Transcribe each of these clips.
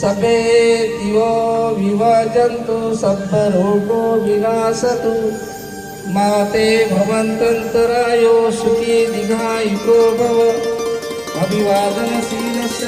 सबे दिवो विभजन्तु सर्वरोगो विनाशतु। माते भवन्तन्तरायो सुखी दीर्घायुको भव। अभिवादनशीलस्य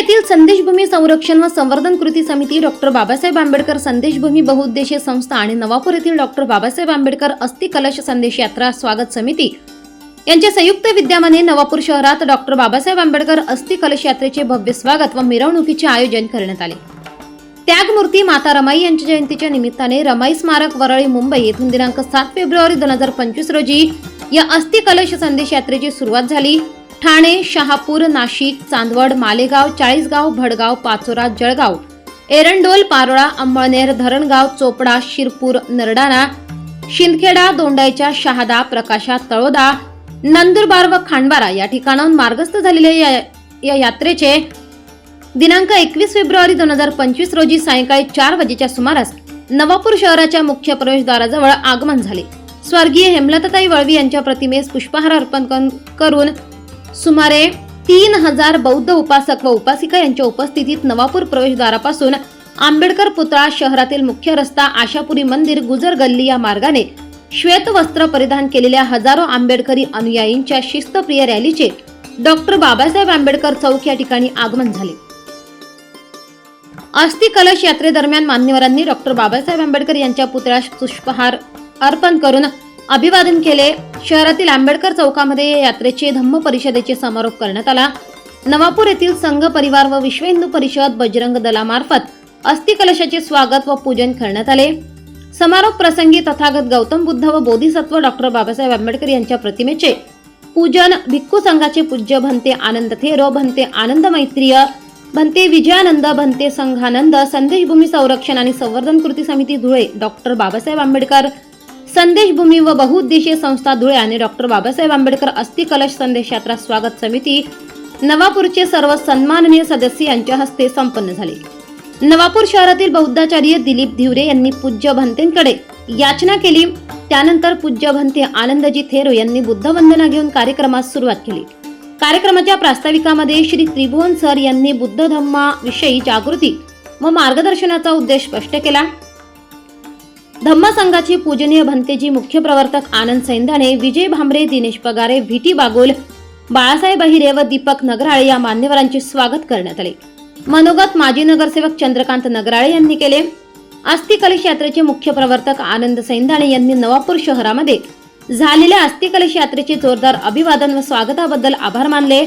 येथील संदेशभूमी संरक्षण व संवर्धन कृती समिती डॉक्टर बाबासाहेब आंबेडकर संदेशभूमी बहुउद्देशीय संस्था आणि नवापूर येथील डॉक्टर बाबासाहेब आंबेडकर अस्थि कलश संदेश यात्रा स्वागत समिती. यांच्या संयुक्त विद्यमाने नवापूर शहरात डॉक्टर बाबासाहेब आंबेडकर अस्थि कलश यात्रेचे भव्य स्वागत व मिरवणुकीचे आयोजन करण्यात आले. त्यागमूर्ती माता रमाई यांच्या जयंतीच्या निमित्ताने रमाई स्मारक वरळी मुंबई येथून दिनांक सात फेब्रुवारी दोन हजार पंचवीस रोजी या अस्थि कलश संदेश यात्रेची सुरुवात झाली. ठाणे शहापूर नाशिक चांदवड मालेगाव चाळीसगाव भडगाव पाचोरा जळगाव एरंडोल पारोळा अंबळनेर धरणगाव चोपडा शिरपूर नरडाणा शिंदखेडा दोंडाईच्या शहादा प्रकाशा तळोदा नंदुरबार व खांडबारा या ठिकाणाहून मार्गस्थ झालेल्या या- या यात्रेचे दिनांक एकवीस फेब्रुवारी दोन हजार पंचवीस रोजी सायंकाळी चार वाजेच्या सुमारास नवापूर शहराच्या मुख्य प्रवेशद्वाराजवळ आगमन झाले. स्वर्गीय हेमलताताई वळवी यांच्या प्रतिमेस पुष्पहार अर्पण कन- करून सुमारे तीन हजार बौद्ध उपासक व उपासिका यांच्या उपस्थितीत नवापूर प्रवेशद्वारापासून आंबेडकर पुतळा शहरातील मुख्य रस्ता आशापुरी मंदिर गुजर गल्ली या मार्गाने श्वेत वस्त्र परिधान केलेल्या हजारो आंबेडकरी अनुयायींच्या शिस्तप्रिय रॅलीचे डॉक्टर बाबासाहेब आंबेडकर चौक या ठिकाणी आगमन झाले. अस्थि कलश यात्रेदरम्यान मान्यवरांनी डॉक्टर बाबासाहेब आंबेडकर यांच्या पुतळ्यास पुष्पहार अर्पण करून अभिवादन केले. शहरातील आंबेडकर चौकामध्ये या यात्रेचे धम्म परिषदेचे समारोप करण्यात आला. नवापूर येथील संघ परिवार व विश्व हिंदू परिषद बजरंग दलामार्फत अस्थिकलशाचे स्वागत व पूजन करण्यात आले. समारोप प्रसंगी तथागत गौतम बुद्ध व बोधिसत्व डॉक्टर बाबासाहेब आंबेडकर यांच्या प्रतिमेचे पूजन भिक्खू संघाचे पूज्य भंते आनंद थेरो भंते आनंद मैत्रीय भंते विजयानंद भंते संघानंद संदेशभूमी संरक्षण आणि संवर्धन कृती समिती धुळे डॉक्टर बाबासाहेब आंबेडकर संदेशभूमी व बहुउद्देशीय संस्था धुळे आणि डॉक्टर बाबासाहेब आंबेडकर अस्थि कलश संदेश यात्रा स्वागत समिती नवापूरचे सर्व सन्माननीय सदस्य यांच्या हस्ते संपन्न झाले. नवापूर शहरातील बौद्धाचार्य दिलीप धिवरे यांनी पूज्य भंतेंकडे याचना केली. त्यानंतर पूज्य भंते आनंदजी थेरो यांनी बुद्धवंदना घेऊन कार्यक्रमास सुरुवात केली. कार्यक्रमाच्या प्रास्ताविकामध्ये श्री त्रिभुवन सर यांनी बुद्ध धम्माविषयी जागृती व मार्गदर्शनाचा उद्देश स्पष्ट केला. धम्म संघाचे पूजनीय भंतेजी मुख्य प्रवर्तक आनंद सैंदाणे विजय भांबरे दिनेश पगारे व्हीटी बागोल बाळासाहेब अहिरे व दीपक नगराळे या मान्यवरांचे स्वागत करण्यात आले. मनोगत माजी नगरसेवक चंद्रकांत नगराळे यांनी केले. अस्थि कलश यात्रेचे मुख्य प्रवर्तक आनंद सैंदाणे यांनी नवापूर शहरामध्ये झालेल्या अस्थि कलश यात्रेचे जोरदार अभिवादन व स्वागताबद्दल आभार मानले.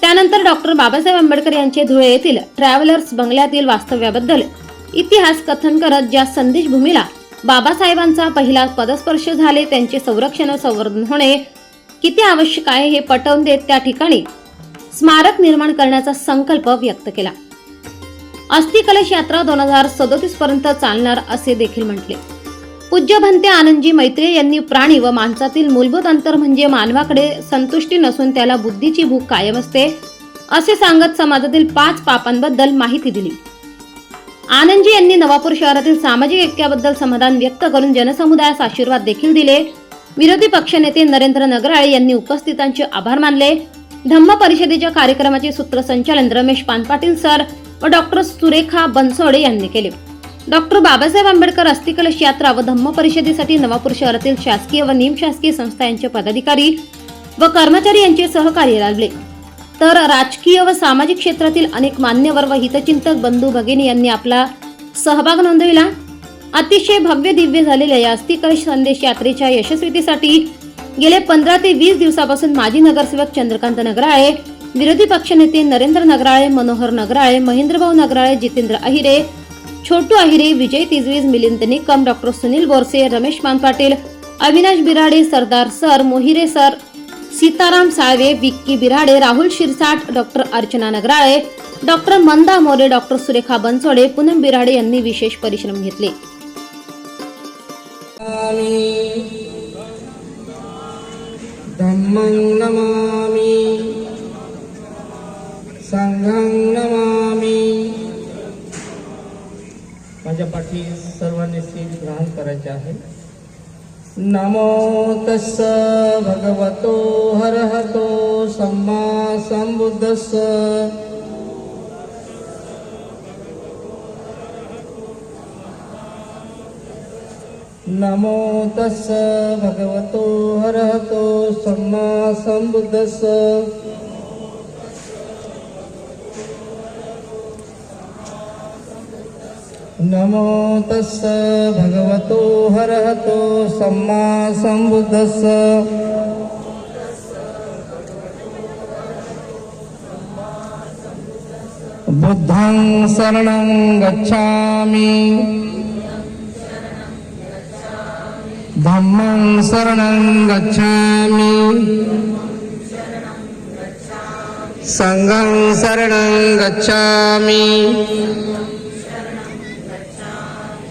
त्यानंतर डॉक्टर बाबासाहेब आंबेडकर यांचे धुळे येथील ट्रॅव्हलर्स बंगल्यातील वास्तव्याबद्दल इतिहास कथन करत ज्या संदेशभूमीला बाबासाहेबांचा पहिला पदस्पर्श झाले त्यांचे संरक्षण संवर्धन होणे. किती आवश्यक आहे हे पटवून देत त्या ठिकाणी स्मारक निर्माण करण्याचा संकल्प व्यक्त केला. अस्थि कलश यात्रा दोन हजार सदोतीस पर्यंत चालणार असे देखील म्हटले. पूज्य भंते आनंदजी मैत्रे यांनी प्राणी व माणसातील मूलभूत अंतर म्हणजे मानवाकडे संतुष्टी नसून त्याला बुद्धीची भूक कायम असते असे सांगत समाजातील पाच पापांबद्दल माहिती दिली. आनंदजी यांनी नवापूर शहरातील सामाजिक ऐक्याबद्दल समाधान व्यक्त करून जनसमुदायास आशीर्वाद देखील दिले. विरोधी पक्षनेते नरेंद्र नगराळे यांनी उपस्थितांचे आभार मानले. धम्म परिषदेच्या कार्यक्रमाचे सूत्रसंचालन रमेश पानपाटील सर व डॉक्टर सुरेखा बनसोडे यांनी केले. डॉक्टर बाबासाहेब आंबेडकर अस्थिकलश यात्रा व धम्म परिषदेसाठी नवापूर शहरातील शासकीय व निमशासकीय संस्था यांचे पदाधिकारी व कर्मचारी यांचे सहकार्य लाभले. तर राजकीय व सामाजिक क्षेत्रातील अनेक मान्यवर व हितचिंतक बंधू भगिनी यांनी आपला सहभाग नोंदविला. अतिशय भव्य दिव्य झालेल्या या अस्थिकलश संदेश यात्रेच्या यशस्वीतेसाठी गेले पंधरा ते वीस दिवसापासून माजी नगरसेवक चंद्रकांत नगराळे विरोधी पक्षनेते Narendra Nagrale Manohar Nagrale Mahendrabhau Nagrale Jitendra Ahire Chhotu Ahire Vijay Tijviz Milind Nikam doctor Sunil Borse Ramesh Maan Patil Avinash Birade Sardar sir Mohire sir Sitaram Salve Vicky Birade Rahul Shirsat doctor Archana Nagrale doctor Manda More doctor Surekha Bansode Poonam Birade यांनी विशेष परिश्रम घेतले. धम्मं नमामि संघं नमामि। माझ्या पाठी सर्वांनी seat ग्रहण करायचे आहे. නමෝ තස්ස භගවතෝ හරහතෝ සම්මා සම්බුද්දස්ස නමෝ තස්ස භගවතෝ හරහතෝ සම්මා සම්බුද්දස්ස नमो तस्स भगवतो हरहतो सम्मा संबुद्धस्स बुद्धं शरणं गच्छामि। धम्मं शरणं गच्छामि। सङ्घं शरणं गच्छामि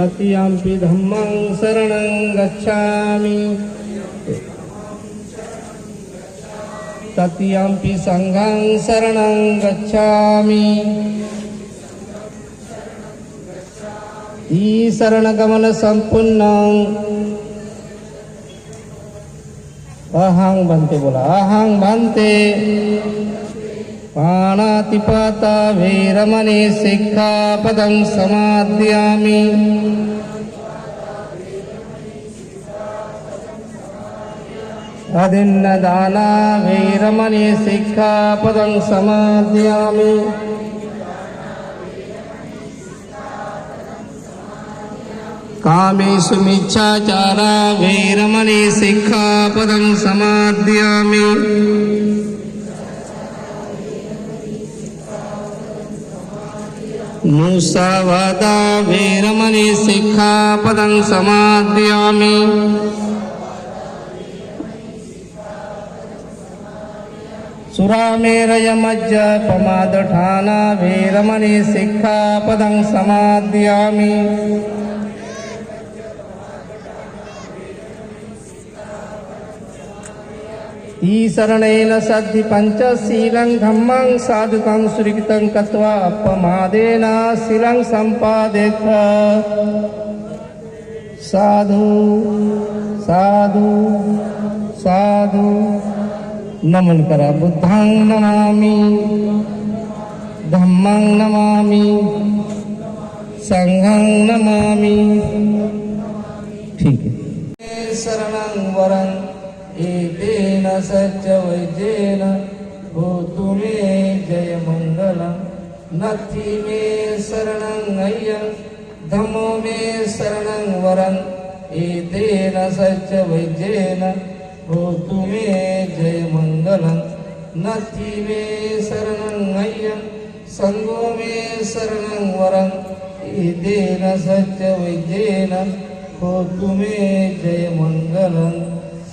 तृतीयम्पि धम्मं शरणं गच्छामि। तृतीयम्पि सङ्घं शरणं गच्छामि। ई शरणगमन संपूर्ण अहं भन्ते बोला अहं भन्ते। पाणातिपाता वीरमणि शिक्षापदं समाद्यामि अदिन्नदाना वीरमणि शिक्षापदं समाद्यामि कामेषु मिच्छाचारा वीरमणि शिक्षापदं समाद्यामि मुसावादा वीरमणि शिक्षापदं समाद्यामि सुरामेरयमज्ज पमादठाना वीरमणि शिक्षापदं समाद्यामि ईशरणेन सद्धि पञ्चशीलं धम्मं साधुकं सुरितं कत्वा अपमादेन शिलं सम्पादेथ साधु साधु साधु। नमन करा बुद्धं नमामि धम्मं नमामि संघं नमामि। ठीक आहे शरणं वरं एतेन सच्च वैद्येन भूतु मे जय मङ्गलं नथि मे शरणं अय्यं धमो मे शरणं वरम् एतेन सच्च वैद्येन भूतु मे जय मङ्गलं नथि मे शरणं अय्यं सङ्गो मे शरणं वरं। एतेन सच वैद्येन भूतु मे जय मङ्गलं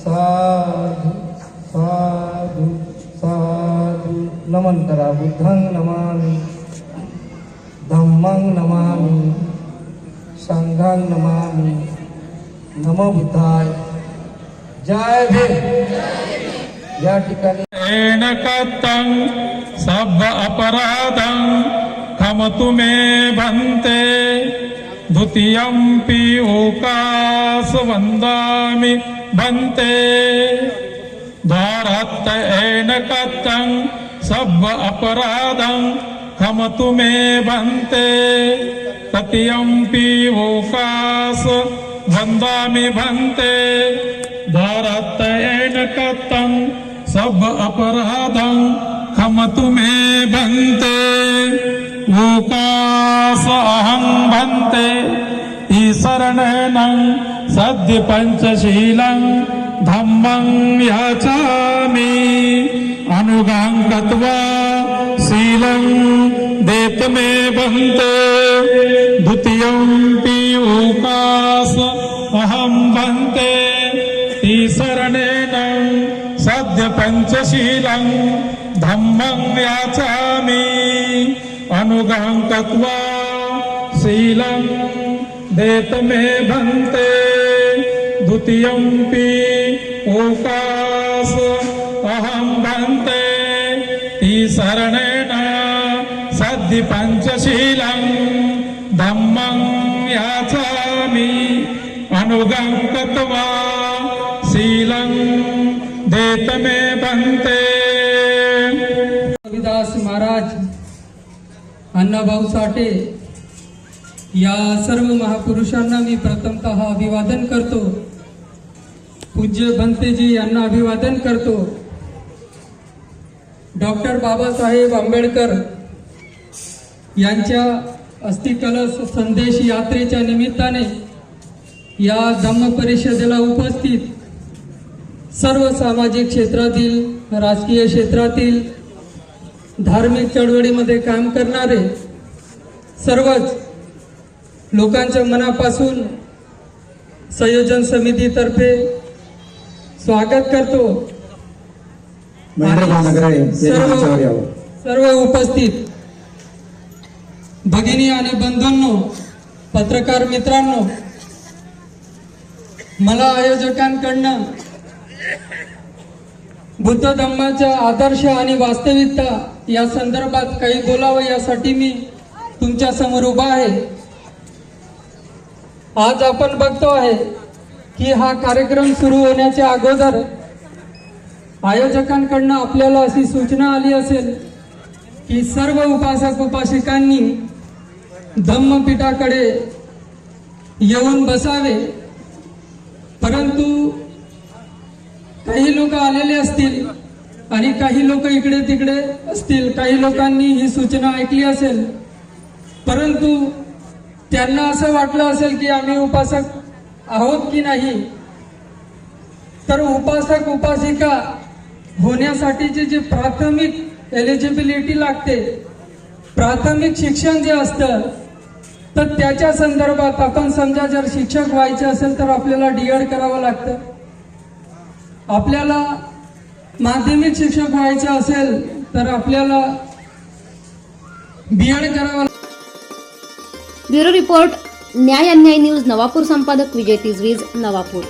साधु साधु साधु नमन करा बुद्धं नमामि धम्मं नमामि संघं नमामि नमो बुद्धाय। जय भीम। या ठिकाणी कत्तं सब अपराधं खमतु मे भन्ते द्वितीयम्पि ओकास वन्दामि। බන්තේ ධාරත්ත ඒනකත්තං සබ්බ අපරාධං හමතුමේ බන්තේ තතියම්පි වෝකාස වන්දාමි බන්තේ ධාරත්ත ඒනකත්තං සබ්බ අපරාධං හමතුමේ බන්තේ වෝකාස අහං බන්තේ ඊසරණනං ऊकास अहं भन्ते ईशरणेन सद्य पञ्चशीलं धम्मं याचामि अनुगां गत्वा शीलं देत मे भन्ते द्वितीयं पीऊकास अहं भन्ते ईशरणेन सद्य पञ्चशीलं धम्मं याचामि अनुगहं गत्वा शीलं देत मे भन्ते द्वितीयं पि ओकास अहं भन्ते ईशरणेन सद्य पंचशीलं धम्मं याचामि। अनुगं गत्वा शीलं देत मे भन्ते। रविदास महाराज अण्णाभाऊ साठे या सर्व महापुरुषांना मी प्रथमतः अभिवादन करतो. पूज्य बंतेजी यांना अभिवादन करतो. डॉक्टर बाबासाहेब आंबेडकर यांच्या अस्थिकलश संदेश यात्रेच्या निमित्ताने या धम्म परिषदेला उपस्थित सर्व सामाजिक क्षेत्रातील राजकीय क्षेत्रातील धार्मिक चळवळीमध्ये काम करणारे सर्वच लोकांच्या मनापासून संयोजन समितीतर्फे स्वागत करतो. सर्व उपस्थित. भगिनी आणि बंधूंनो पत्रकार मित्रांनो मला आयोजकांकडनं बुद्ध धम्माच्या आदर्श आणि वास्तविकता या संदर्भात काही बोलावं यासाठी मी तुमच्यासमोर उभा आहे. आज आपण बघतो आहे की हा कार्यक्रम सुरू होण्याच्या अगोदर आयोजकांकडनं आपल्याला अशी सूचना आली असेल की सर्व उपासक उपासिकांनी धम्मपीठाकडे येऊन बसावे. परंतु काही लोक आलेले असतील आणि काही लोक इकडे तिकडे असतील. काही लोकांनी ही सूचना ऐकली असेल. परंतु त्यांना असं वाटलं असेल की आम्ही उपासक आहोत की नाही? तर उपासक उपासिका होण्यासाठीचे जे प्राथमिक एलिजिबिलिटी लागते प्राथमिक शिक्षण जे असतं तर त्याच्या संदर्भात आपण समजा जर शिक्षक व्हायचे असेल तर आपल्याला डी एड करावं लागतं. आपल्याला माध्यमिक शिक्षक व्हायचं असेल तर आपल्याला बी एड करावं bureau report Nyay Anyay news Navapur संपादक विजय तिजवीज नवापूर.